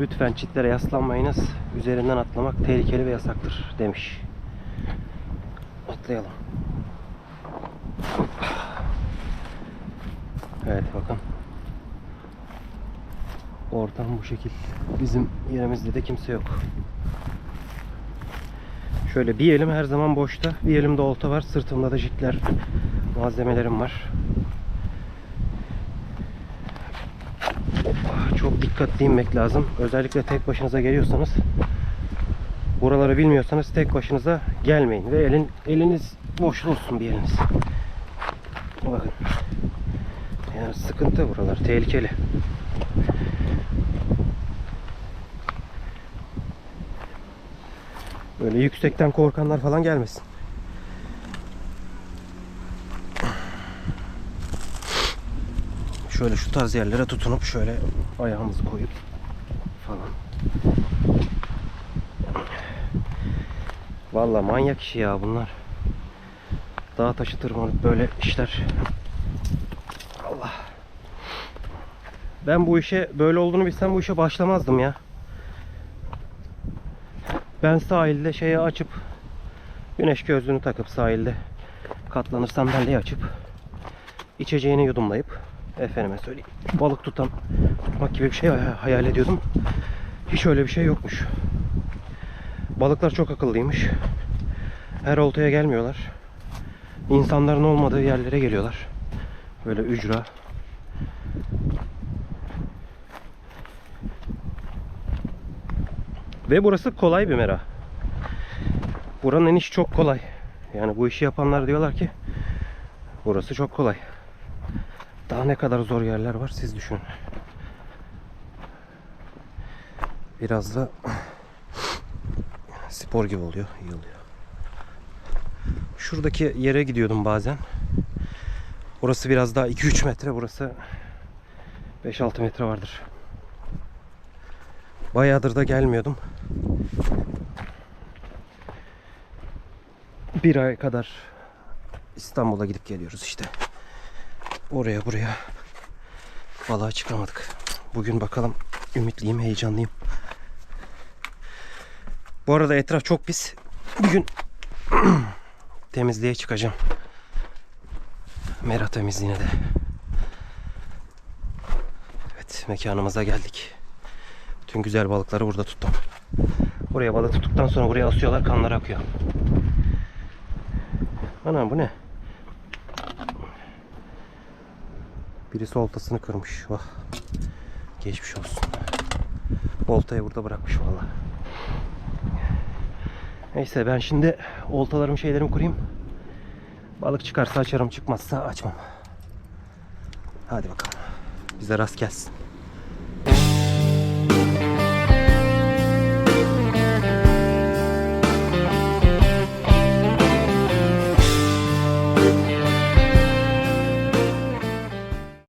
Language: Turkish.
Lütfen çitlere yaslanmayınız. Üzerinden atlamak tehlikeli ve yasaktır demiş. Atlayalım. Evet bakın. Ortam bu şekil. Bizim yerimizde de kimse yok. Şöyle bir elim her zaman boşta. Bir elimde olta var. Sırtımda da jitler malzemelerim var. Çok dikkatli inmek lazım. Özellikle tek başınıza geliyorsanız buraları bilmiyorsanız tek başınıza gelmeyin ve elin eliniz boş olsun bir eliniz. Bakın. Yani sıkıntı buralar tehlikeli. Böyle yüksekten korkanlar falan gelmesin. Şöyle şu tarz yerlere tutunup şöyle ayağımızı koyup falan. Valla manyak işi ya bunlar. Dağ taşı tırmanıp böyle işler. Allah. Ben bu işe böyle olduğunu bilsem bu işe başlamazdım ya. Ben sahilde şeyi açıp güneş gözlüğünü takıp sahilde katlanır sandalyeyi açıp içeceğini yudumlayıp efendime söyleyeyim balık tutan tutmak gibi bir şey hay- hayal ediyordum. Hiç öyle bir şey yokmuş. Balıklar çok akıllıymış. Her oltaya gelmiyorlar. İnsanların olmadığı yerlere geliyorlar. Böyle ücra. Ve burası kolay bir mera. Buranın inişi çok kolay. Yani bu işi yapanlar diyorlar ki burası çok kolay. Daha ne kadar zor yerler var siz düşünün. Biraz da spor gibi oluyor, iyi oluyor. Şuradaki yere gidiyordum bazen. Orası biraz daha 2-3 metre, burası 5-6 metre vardır. Bayağıdır da gelmiyordum. Bir ay kadar İstanbul'a gidip geliyoruz işte. Oraya buraya balığa çıkamadık. Bugün bakalım ümitliyim, heyecanlıyım. Bu arada etraf çok pis. Bugün temizliğe çıkacağım. Mera temizliğine de. Evet mekanımıza geldik. Tüm güzel balıkları burada tuttum. Buraya balık tuttuktan sonra buraya asıyorlar kanları akıyor. Anam bu ne? Birisi oltasını kırmış. Vah. Geçmiş olsun. Oltayı burada bırakmış vallahi. Neyse ben şimdi oltalarım şeylerimi kurayım. Balık çıkarsa açarım çıkmazsa açmam. Hadi bakalım. Bize rast gelsin.